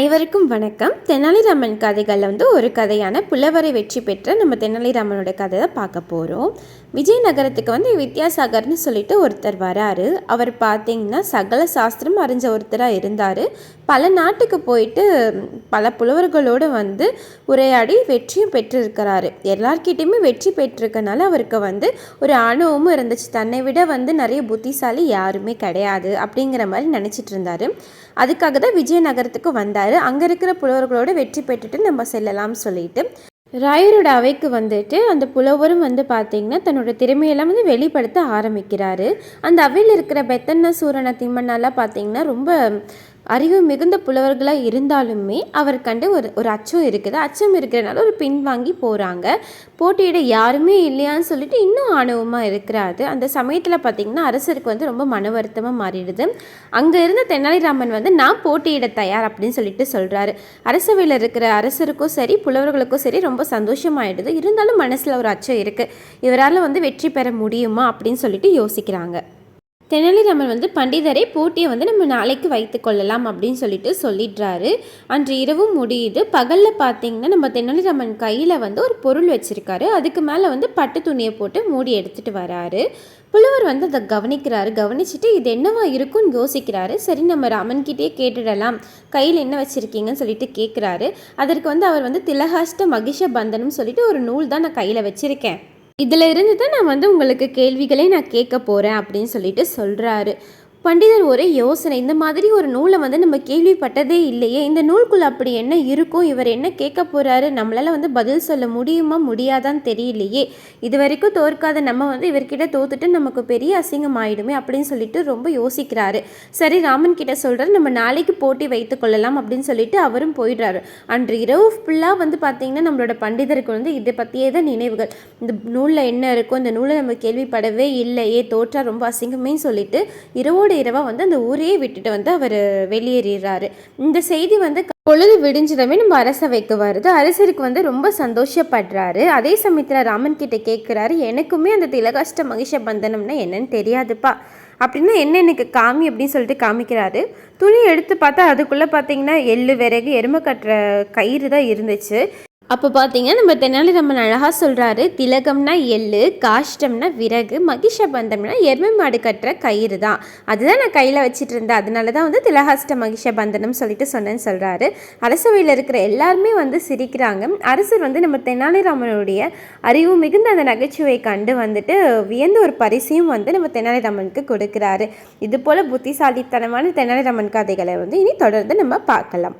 அனைவருக்கும் வணக்கம். தெனாலிராமன் கதைகளில் வந்து ஒரு கதையான புலவரை வெற்றி பெற்ற நம்ம தெனாலிராமனோட கதை தான் பார்க்க போகிறோம் விஜயநகரத்துக்கு வந்து வித்யாசாகர்னு சொல்லிட்டு ஒருத்தர் வராரு. அவர் பார்த்தீங்கன்னா சகல சாஸ்திரம் அறிஞ்ச ஒருத்தராக இருந்தார். பல நாட்டுக்கு போயிட்டு பல புலவர்களோடு வந்து உரையாடி வெற்றியும் பெற்றிருக்கிறாரு. எல்லார்கிட்டையுமே வெற்றி பெற்றிருக்கனால அவருக்கு வந்து ஒரு அணுவும் இருந்துச்சு. தன்னை விட வந்து நிறைய புத்திசாலி யாருமே கிடையாது அப்படிங்கிற மாதிரி நினச்சிட்டு இருந்தார். அதுக்காக தான் விஜயநகரத்துக்கு வந்தார். அங்கே இருக்கிற புலவர்களோட வெற்றி பெற்றுட்டு நம்ம செல்லலாம்னு சொல்லிட்டு ராயரோட அவைக்கு வந்துட்டு அந்த புலவரும் வந்து பார்த்தீங்கன்னா தன்னோட திறமையெல்லாம் வந்து வெளிப்படுத்த ஆரம்பிக்கிறாரு. அந்த அவையில் இருக்கிற பெத்தன்ன சூரன திம்மண்ணெல்லாம் பார்த்தீங்கன்னா ரொம்ப அறிவு மிகுந்த புலவர்களாக இருந்தாலுமே அவர் கண்டு ஒரு ஒரு அச்சம் இருக்குது. அச்சம் இருக்கிறனால ஒரு பின்வாங்கி போகிறாங்க போட்டியிட யாருமே இல்லையான்னு சொல்லிட்டு இன்னும் ஆணவமாக இருக்கிறாரு. அந்த சமயத்தில் பார்த்திங்கன்னா அரசருக்கு வந்து ரொம்ப மன வருத்தமாக மாறிடுது. அங்கே இருந்த தெனாலிராமன் வந்து நான் போட்டியிட தயார் அப்படின்னு சொல்லிட்டு சொல்கிறாரு அரசவையில் இருக்கிற அரசருக்கும் சரி புலவர்களுக்கும் சரி ரொம்ப சந்தோஷமாயிடுது. இருந்தாலும் மனசில் ஒரு அச்சம் இருக்குது இவரால் வந்து வெற்றி பெற முடியுமா அப்படின்னு சொல்லிட்டு யோசிக்கிறாங்க. தெனாலிராமன் வந்து பண்டிதரை போட்டியை வந்து நம்ம நாளைக்கு வைத்து கொள்ளலாம் அப்படின்னு சொல்லிட்டு சொல்லிடுறாரு. அன்று இரவும் முடியுது. பகலில் பார்த்தீங்கன்னா நம்ம தெனாலிராமன் கையில் வந்து ஒரு பொருள் வச்சுருக்காரு. அதுக்கு மேலே வந்து பட்டு துணியை போட்டு மூடி எடுத்துகிட்டு வராரு. புலவர் வந்து அதை கவனிக்கிறாரு. கவனிச்சுட்டு இது என்னவா இருக்கும்னு யோசிக்கிறாரு. சரி நம்ம ராமன்கிட்டே கேட்டுடலாம். கையில் என்ன வச்சுருக்கீங்கன்னு சொல்லிட்டு கேட்குறாரு அதற்கு வந்து அவர் வந்து திலகாஷ்ட மகிஷ பந்தனம் சொல்லிட்டு ஒரு நூல் தான் நான் கையில் வச்சுருக்கேன். இதில் இருந்து தான் நான் வந்து உங்களுக்கு கேள்விகளே நான் கேட்க போகிறேன் அப்படின்னு சொல்லிட்டு சொல்கிறாரு பண்டிதர் ஒரே யோசனை. இந்த மாதிரி ஒரு நூலை வந்து நம்ம கேள்விப்பட்டதே இல்லையே. இந்த நூலுக்குள்ள அப்படி என்ன இருக்கும் இவர் என்ன கேட்க போகிறாரு நம்மளால் வந்து பதில் சொல்ல முடியுமா முடியாதான்னு தெரியலையே. இது வரைக்கும் தோற்காத நம்ம வந்து இவர்கிட்ட தோத்துட்டு நமக்கு பெரிய அசிங்கம் ஆயிடுமே அப்படின்னு சொல்லிட்டு ரொம்ப யோசிக்கிறாரு. சரி ராமன் கிட்ட சொல்கிறார் நம்ம நாளைக்கு போட்டி வைத்து கொள்ளலாம் அப்படின்னு சொல்லிட்டு அவரும் போயிடுறாரு. அன்று இரவு ஃபுல்லாக வந்து பார்த்தீங்கன்னா நம்மளோட பண்டிதருக்கு வந்து இதை பற்றியே தான் நினைவுகள். இந்த நூலில் என்ன இருக்கும் இந்த நூலை நம்ம கேள்விப்படவே இல்லையே தோற்றா ரொம்ப அசிங்கமே சொல்லிட்டு இரவோட இரவோடு இரவாக வந்து அந்த ஊரையே விட்டுட்டு வந்து அவர் வெளியேறாரு இந்த செய்தி வந்து பொழுது விடிஞ்சதுமே நம்ம அரசவைக்கு வருது அரசருக்கு வந்து ரொம்ப சந்தோஷப்படுறாரு. அதே சமயத்தில் ராமன் கிட்ட கேட்குறாரு எனக்குமே அந்த திலகாஷ்ட மகிஷ பந்தனம்னா என்னன்னு தெரியாதுப்பா. அப்படின்னா என்ன எனக்கு காமி அப்படின்னு சொல்லிட்டு காமிக்கிறாரு. துணி எடுத்து பார்த்தா அதுக்குள்ளே பார்த்தீங்கன்னா எள்ளு விறகு எருமை கட்டுற கயிறு தான் இருந்துச்சு. அப்போ பார்த்தீங்கன்னா நம்ம தெனாலிராமன் அழகாக சொல்கிறாரு திலகம்னா எள்ளு காஷ்டம்னா விறகு மகிஷபந்தம்னா எருமை மாடு கட்டுற கயிறு தான் அதுதான் நான் கையில் வச்சுட்டு இருந்தேன் அதனால தான் வந்து திலகாஷ்ட மகிஷபந்தனம் சொல்லிட்டு சொன்னேன்னு சொல்கிறாரு அரசவையில் இருக்கிற எல்லாருமே வந்து சிரிக்கிறாங்க. அரசர் வந்து நம்ம தெனாலிராமனுடைய அறிவு மிகுந்த அந்த நகைச்சுவை கண்டு வந்துட்டு வியந்த ஒரு பரிசையும் வந்து நம்ம தெனாலிராமனுக்கு கொடுக்குறாரு. இது போல் புத்திசாலித்தனமான தெனாலிராமன் கதைகளை வந்து இனி தொடர்ந்து நம்ம பார்க்கலாம்.